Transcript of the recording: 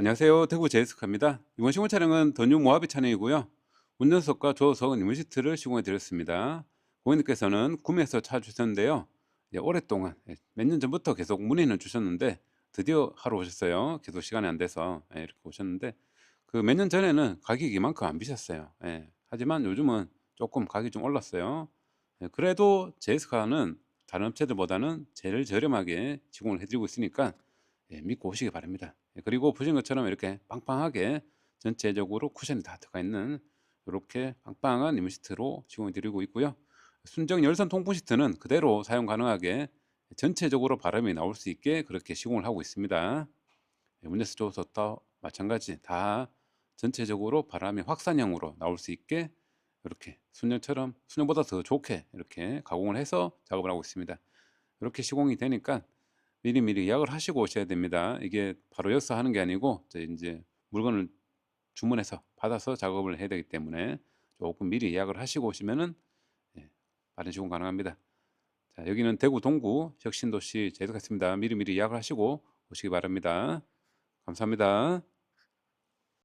안녕하세요. 대구 제이스카입니다. 이번 시공 차량은 더뉴 모하비 차량이고요. 운전석과 조수석 리문 시트를 시공해 드렸습니다. 고객님께서는 구매해서 차 주셨는데요. 오랫동안 예, 몇년 전부터 계속 문의는 주셨는데 드디어 하러 오셨어요. 계속 시간이 안 돼서 예, 이렇게 오셨는데 그 몇 년 전에는 가격이 이만큼 안 비쌌어요. 예, 하지만 요즘은 조금 가격이 좀 올랐어요. 예, 그래도 제이스카는 다른 업체들보다는 제일 저렴하게 시공을 해드리고 있으니까 예, 믿고 오시기 바랍니다. 예, 그리고 보신 것처럼 이렇게 빵빵하게 전체적으로 쿠션이 다 들어가 있는 이렇게 빵빵한 리ム시트로 시공해 드리고 있고요. 순정 열선 통풍 시트는 그대로 사용 가능하게 전체적으로 바람이 나올 수 있게 그렇게 시공을 하고 있습니다. 예, 문제스 조서도 마찬가지 다 전체적으로 바람이 확산형으로 나올 수 있게 이렇게 순정처럼 순정보다 더 좋게 이렇게 가공을 해서 작업을 하고 있습니다. 이렇게 시공이 되니까 미리 미리 예약을 하시고 오셔야 됩니다. 이게 바로 여기서 하는 게 아니고 이제 물건을 주문해서 받아서 작업을 해야 되기 때문에 조금 미리 예약을 하시고 오시면은 예, 빠른 시공 가능합니다. 자, 여기는 대구 동구 혁신도시 제도가 있습니다. 미리 미리 예약을 하시고 오시기 바랍니다. 감사합니다.